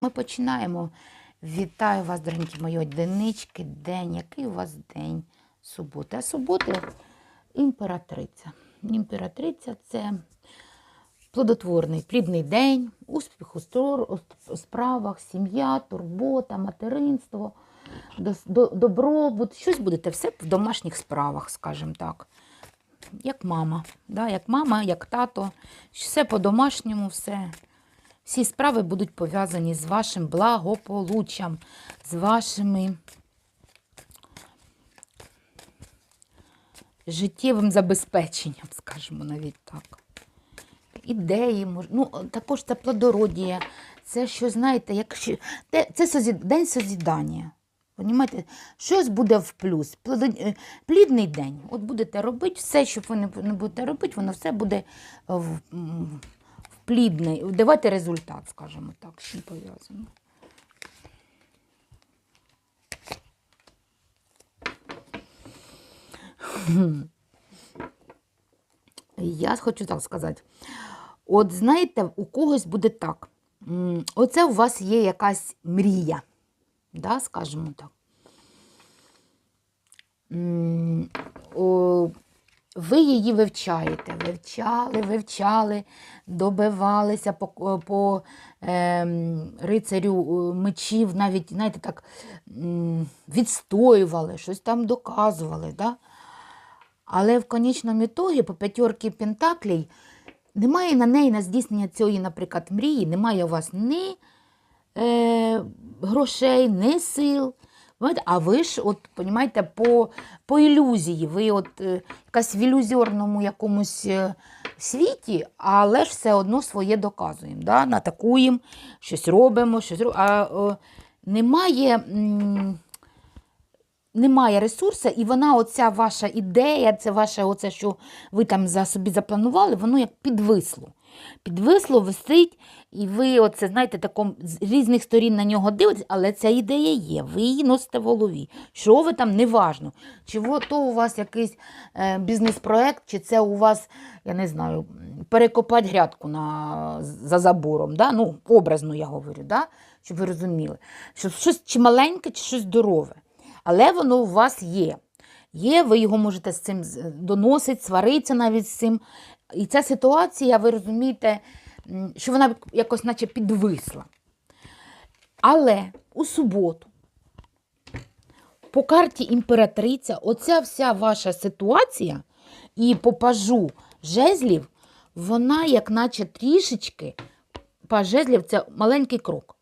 Ми починаємо. Вітаю вас, дорогенькі мої одинички. День. Який у вас день? Субота. А субота імператриця. Імператриця це плодотворний, плідний день, успіх у справах, сім'я, турбота, материнство, добробут. Щось будете все в домашніх справах, скажімо так. Як мама, да? як мама, як тато. Все по-домашньому, все. Всі справи будуть пов'язані з вашим благополуччям, з вашими життєвим забезпеченням, скажімо навіть так. Ідеї, ну, також це плодородія, це що, знаєте, як ще- це созі- день созідання. Понімаєте? Щось буде в плюс. Е, Плідний день. От будете робити все, що ви не будете робити, воно все буде в плідний, давати результат, скажімо так, чим пов'язано. Я хочу так сказати. От знаєте, у когось буде так. Оце у вас є якась мрія, да, скажімо так. М, о, ви її вивчаєте, вивчали, вивчали, добивалися по, по ем, рицарю е, мечів, навіть, знаєте, так відстоювали, щось там доказували. Да? Але в конечному ітогі по п'ятерки пентаклей немає на неї на здійснення цієї, наприклад, мрії, немає у вас ні е, грошей, ні сил. А ви ж, от, понімаєте, по, по ілюзії, ви от е, якась в ілюзіорному якомусь е, світі, але ж все одно своє доказуємо. Да? Натакуємо, щось робимо, щось робимо. А о, немає. м, немає ресурсу, і вона, оця ваша ідея, це ваше, оце, що ви там за собі запланували, воно як підвисло. Підвисло, висить, і ви, оце, знаєте, таком, з різних сторін на нього дивитесь, але ця ідея є, ви її носите в голові. Що ви там, неважно. Чи то у вас якийсь е, бізнес-проект, чи це у вас, я не знаю, перекопати грядку на, за забором. Да? Ну, образно я говорю, да? щоб ви розуміли. Що щось чи маленьке, чи щось здорове. Але воно у вас є. Є, ви його можете з цим доносити, сваритися навіть з цим. І ця ситуація, ви розумієте, що вона якось наче підвисла. Але у суботу, по карті імператриця, оця вся ваша ситуація і по пажу жезлів, вона як наче трішечки, паж жезлів це маленький крок.